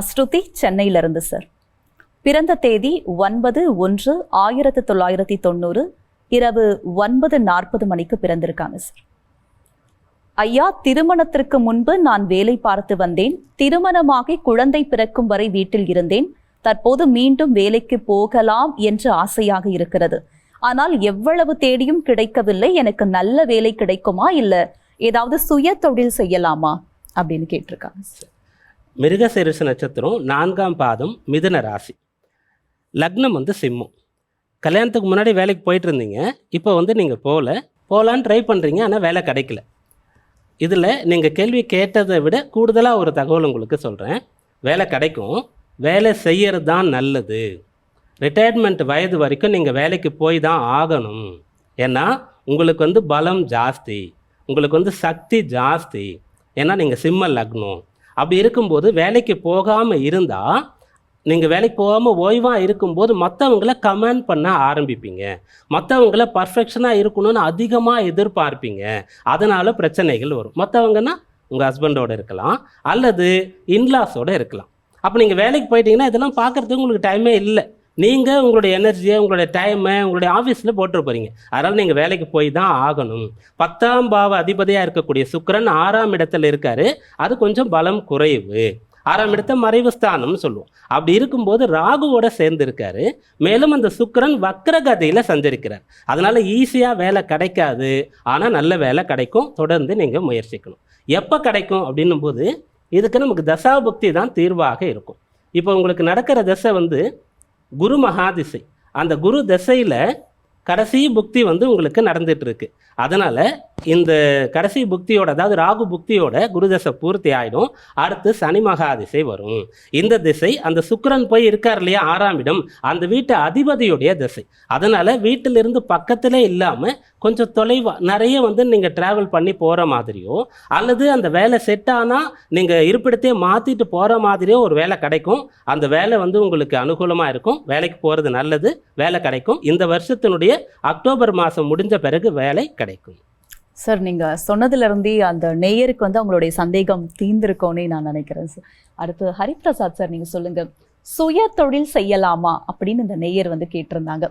ஸ்ருதி சென்னையிலிருந்து சார் பிறந்த தேதி ஒன்பது ஒன்று ஆயிரத்தி தொள்ளாயிரத்தி தொண்ணூறு இரவு ஒன்பது நாற்பது மணிக்கு பிறந்திருக்காங்க சார் ஐயா திருமணத்திற்கு முன்பு நான் வேலை பார்த்து வந்தேன். திருமணமாகி குழந்தை பிறக்கும் வரை வீட்டில் இருந்தேன். தற்போது மீண்டும் வேலைக்கு போகலாம் என்று ஆசையாக இருக்கிறது. ஆனால் எவ்வளவு தேடியும் கிடைக்கவில்லை. எனக்கு நல்ல வேலை கிடைக்குமா? இல்லை ஏதாவது சுய தொழில் செய்யலாமா? அப்படின்னு கேட்டிருக்காங்க சார் மிருகசீரிஷ நட்சத்திரம் நான்காம் பாதம் மிதுன ராசி. லக்னம் வந்து சிம்மம். கல்யாணத்துக்கு முன்னாடி வேலைக்கு போயிட்டு இருந்தீங்க. இப்போ வந்து நீங்கள் போகல. போகலான்னு ட்ரை பண்ணுறீங்க ஆனால் வேலை கிடைக்கல. இதில் நீங்கள் கேள்வி கேட்டதை விட கூடுதலாக ஒரு தகவல் உங்களுக்கு சொல்கிறேன் வேலை கிடைக்கும். வேலை செய்யறது தான் நல்லது. ரிட்டையர்மெண்ட் வயது வரைக்கும் நீங்கள் வேலைக்கு போய் தான் ஆகணும். ஏன்னா உங்களுக்கு வந்து பலம் ஜாஸ்தி. உங்களுக்கு வந்து சக்தி ஜாஸ்தி. ஏன்னா நீங்கள் சிம்ம லக்னம். அப்படி இருக்கும்போது வேலைக்கு போகாமல் இருந்தால் நீங்கள் வேலைக்கு போகாமல் ஓய்வாக இருக்கும்போது மற்றவங்கள கமெண்ட் பண்ண ஆரம்பிப்பீங்க. மற்றவங்கள பர்ஃபெக்ஷனாக இருக்கணும்னு அதிகமாக எதிர்பார்ப்பீங்க. அதனால் பிரச்சனைகள் வரும். மற்றவங்கன்னா உங்கள் ஹஸ்பண்டோடு இருக்கலாம். அல்லது இன்லாஸோட இருக்கலாம். அப்போ நீங்கள் வேலைக்கு போயிட்டீங்கன்னா இதெல்லாம் பார்க்குறதுக்கு உங்களுக்கு டைமே இல்லை. நீங்கள் உங்களுடைய எனர்ஜியை உங்களுடைய டைமை உங்களுடைய ஆஃபீஸில் போட்டு போகிறீங்க அதனால் நீங்கள் வேலைக்கு போய் தான் ஆகணும். பத்தாம் பாவ அதிபதியாக இருக்கக்கூடிய சுக்கரன் ஆறாம் இடத்துல இருக்கார். அது கொஞ்சம் பலம் குறைவு. ஆறாம் இடத்த மறைவு ஸ்தானம்னு சொல்லுவோம். அப்படி இருக்கும்போது ராகுவோட சேர்ந்திருக்காரு மேலும் அந்த சுக்கரன் வக்ரகதையில் சஞ்சரிக்கிறார். அதனால் ஈஸியாக வேலை கிடைக்காது. ஆனால் நல்ல வேலை கிடைக்கும். தொடர்ந்து நீங்கள் முயற்சிக்கணும். எப்போ கிடைக்கும் அப்படின்னும் போது இதுக்கு நமக்கு தசாபுக்தி தான் தீர்வாக இருக்கும். இப்போ உங்களுக்கு நடக்கிற தசை வந்து குரு மகாதிசை. அந்த குரு தசையில் கடைசி புக்தி வந்து உங்களுக்கு நடந்துட்டு இருக்கு அதனால இந்த கடைசி புக்தியோட அதாவது ராகு புக்தியோட குருதசை பூர்த்தி ஆயிடும். அடுத்து சனி மகாதிசை வரும். இந்த திசை அந்த சுக்கரன் போய் இருக்கார் இல்லையா ஆறாம் இடம் அந்த வீட்டு அதிபதியுடைய திசை. அதனால வீட்டிலிருந்து பக்கத்திலே இல்லாமல் கொஞ்சம் தொலைவாக நிறைய வந்து நீங்கள் ட்ராவல் பண்ணி போகிற மாதிரியோ அல்லது அந்த வேலை செட் ஆனால் நீங்கள் இருப்பிடத்தையே மாற்றிட்டு போகிற மாதிரியோ ஒரு வேலை கிடைக்கும். அந்த வேலை வந்து உங்களுக்கு அனுகூலமாக இருக்கும். வேலைக்கு போகிறது நல்லது வேலை கிடைக்கும். இந்த வருஷத்தினுடைய அக்டோபர் மாதம் முடிஞ்ச பிறகு வேலை கிடைக்கும். சார் நீங்கள் சொன்னதுலேருந்தே அந்த நேயருக்கு வந்து அவங்களுடைய சந்தேகம் தீர்ந்திருக்கோன்னே நான் நினைக்கிறேன் சார் அடுத்து ஹரிபிரசாத் சார் நீங்கள் சொல்லுங்கள் சுய தொழில் செய்யலாமா அப்படின்னு இந்த நேயர் வந்து கேட்டிருந்தாங்க.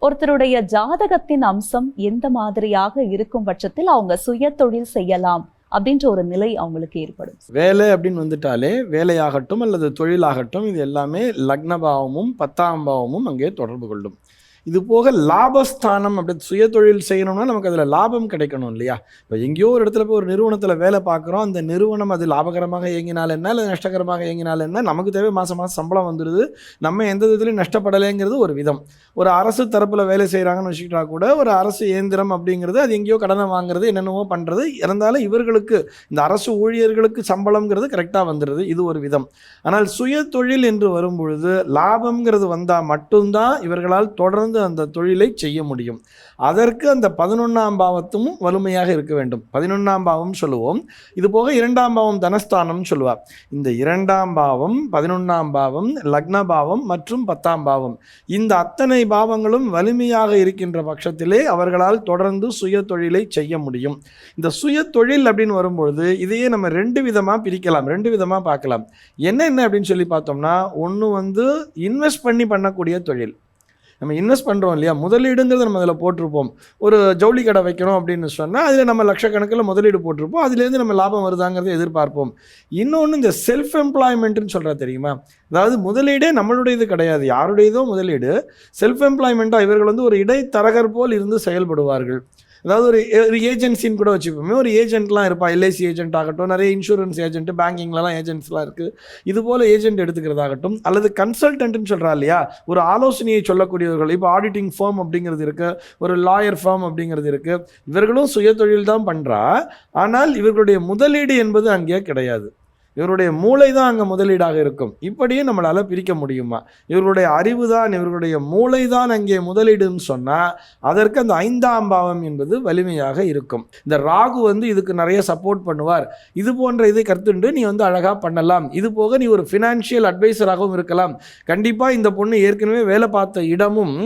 ஒருத்தருடைய ஜாதகத்தின் அம்சம் எந்த மாதிரியாக இருக்கும் பட்சத்தில் அவங்க சுய தொழில் செய்யலாம் அப்படின்ற ஒரு நிலை அவங்களுக்கு ஏற்படும். வேலை அப்படின்னு வந்துட்டாலே வேலையாகட்டும் அல்லது தொழிலாகட்டும் இது எல்லாமே லக்னபாவமும் பத்தாம் பாவமும் அங்கே தொடர்பு கொள்ளும். இது போக லாபஸ்தானம் அப்படி சுய தொழில் செய்யணும்னா நமக்கு அதில் லாபம் கிடைக்கணும் இல்லையா? இப்போ எங்கேயோ ஒரு இடத்துல போய் ஒரு நிறுவனத்தில் வேலை பார்க்குறோம். அந்த நிறுவனம் அது லாபகரமாக இயங்கினால் என்ன? இல்லை நஷ்டகரமாக இயங்கினால் என்ன? நமக்கு தேவை மாதம் மாதம் சம்பளம் வந்துடுது நம்ம எந்த விதத்துலையும் நஷ்டப்படலைங்கிறது ஒரு விதம். ஒரு அரசு தரப்பில் வேலை செய்கிறாங்கன்னு வச்சுக்கிட்டா கூட ஒரு அரசு இயந்திரம் அப்படிங்கிறது அது எங்கேயோ கடனை வாங்குறது என்னென்னவோ பண்ணுறது இருந்தாலும் இவர்களுக்கு இந்த அரசு ஊழியர்களுக்கு சம்பளம்ங்கிறது கரெக்டாக வந்துடுது இது ஒரு விதம். ஆனால் சுய தொழில் என்று வரும்பொழுது லாபம்ங்கிறது வந்தால் மட்டும்தான் இவர்களால் தொடர்ந்து அந்த தொழிலை செய்ய முடியும். அதற்கு அந்த பதினொன்றாம் பாவத்தும் வலிமையாக இருக்க வேண்டும். பதினொன்றாம் பாவம் சொல்லுவோம். இது போக இரண்டாம் பாவம் தனஸ்தானம் சொல்லுவார் இந்த இரண்டாம் பாவம் பதினொன்றாம் பாவம் லக்ன பாவம் மற்றும் பத்தாம் பாவம். இந்த அத்தனை பாவங்களும் வலிமையாக இருக்கின்ற பட்சத்திலே அவர்களால் தொடர்ந்து சுய தொழிலை செய்ய முடியும். இந்த சுய தொழில் அப்படின்னு வரும்பொழுது இதையே நம்ம ரெண்டு விதமாக பிரிக்கலாம். ரெண்டு விதமாக பார்க்கலாம். என்னென்ன அப்படின்னு சொல்லி பார்த்தோம்னா ஒன்று வந்து இன்வெஸ்ட் பண்ணி பண்ணக்கூடிய தொழில். நம்ம இன்வெஸ்ட் பண்ணுறோம் இல்லையா? முதலீடுங்கிறத நம்ம அதில் போட்டிருப்போம். ஒரு ஜவுளி கடை வைக்கிறோம் அப்படின்னு சொன்னால் அதில் நம்ம லட்சக்கணக்கில் முதலீடு போட்டிருப்போம். அதுலேருந்து நம்ம லாபம் வருதாங்கிறத எதிர்பார்ப்போம். இன்னொன்று இந்த செல்ஃப் எம்ப்ளாய்மெண்ட்டுன்னு சொல்கிறா தெரியுமா? அதாவது முதலீடே நம்மளுடையது கிடையாது. யாருடையதோ முதலீடு. செல்ஃப் எம்ப்ளாய்மெண்ட்டாக இவர்கள் வந்து ஒரு இடைத்தரகர் போல் இருந்து செயல்படுவார்கள். அதாவது ஒரு ஒரு ஏஜென்சின்னு கூட வச்சுப்போமே ஒரு ஏஜென்ட்லாம் இருப்பா எல்ஐசி ஏஜென்ட் ஆகட்டும் நிறைய இன்சூரன்ஸ் ஏஜென்ட் பேங்கிங்லலாம் ஏஜென்ட்ஸ்லாம் இருக்குது இது போல் ஏஜென்ட் எடுத்துக்கிறதாகட்டும் அல்லது கன்சல்டன்ட்னு சொல்கிறா இல்லையா ஒரு ஆலோசனையை சொல்லக்கூடியவர்கள் இப்போ ஆடிட்டிங் ஃபார்ம் அப்படிங்கிறது இருக்குது ஒரு லாயர் ஃபார்ம் அப்படிங்கிறது இருக்குது இவர்களும் சுயதொழில் தான் பண்ணுறா ஆனால் இவர்களுடைய முதலீடு என்பது அங்கே கிடையாது. இவருடைய மூளை தான் அங்கே முதலீடாக இருக்கும். இப்படியும் நம்மளால் பிரிக்க முடியுமா? இவர்களுடைய அறிவு தான் இவர்களுடைய மூளை தான் அங்கே முதலீடுன்னு சொன்னால் அதற்கு அந்த ஐந்தாம் பாவம் என்பது வலிமையாக இருக்கும். இந்த ராகு வந்து இதுக்கு நிறைய சப்போர்ட் பண்ணுவார். இது போன்ற இதை கருத்துண்டு நீ வந்து அழகாக பண்ணலாம். இது போக நீ ஒரு ஃபினான்ஷியல் அட்வைசராகவும் இருக்கலாம். கண்டிப்பாக இந்த பொண்ணு ஏற்கனவே வேலை பார்த்த இடமும்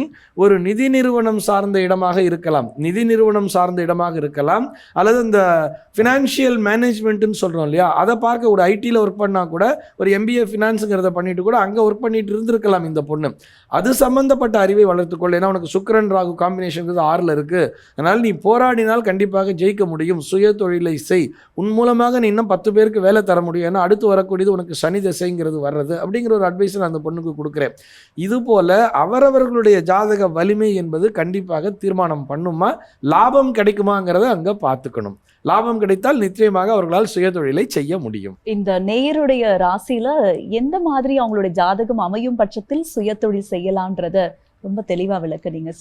ஒரு நிதி நிறுவனம் சார்ந்த இடமாக இருக்கலாம். நிதி நிறுவனம் சார்ந்த இடமாக இருக்கலாம். அல்லது இந்த ஃபினான்ஷியல் மேனேஜ்மெண்ட்டுன்னு சொல்கிறோம் இல்லையா? அதை பார்க்க ஒரு ஐடி ஐடியில் ஒர்க் பண்ணால் கூட ஒரு எம்பிஏ ஃபினான்ஸுங்கிறத பண்ணிட்டு கூட அங்கே ஒர்க் பண்ணிட்டு இருந்திருக்கலாம் இந்த பொண்ணு. அது சம்மந்தப்பட்ட அறிவை வளர்த்துக்கொள்ள ஏன்னா உனக்கு சுக்கரன் ராகு காம்பினேஷன்கிறது ஆறில் இருக்குது அதனால் நீ போராடினால் கண்டிப்பாக ஜெயிக்க முடியும். சுய தொழிலை செய். உன் மூலமாக நீ இன்னும் பத்து பேருக்கு வேலை தர முடியும். ஏன்னா அடுத்து வரக்கூடியது உனக்கு சனி திசைங்கிறது வர்றது அப்படிங்கிற ஒரு அட்வைஸ் நான் அந்த பொண்ணுக்கு கொடுக்குறேன். இது போல் அவரவர்களுடைய ஜாதக வலிமை என்பது கண்டிப்பாக தீர்மானம் பண்ணுமா? லாபம் கிடைக்குமாங்கிறத அங்கே பார்த்துக்கணும். லாபம் கிடைத்தால் நிச்சயமாக அவர்களால் சுயதொழிலை செய்ய முடியும். இந்த நேயருடைய ராசியில எந்த மாதிரி அவங்களுடைய ஜாதகம் அமையும் பட்சத்தில் சுயதொழில் செய்யலான்றத ரொம்ப தெளிவா விளக்குனீங்க சார்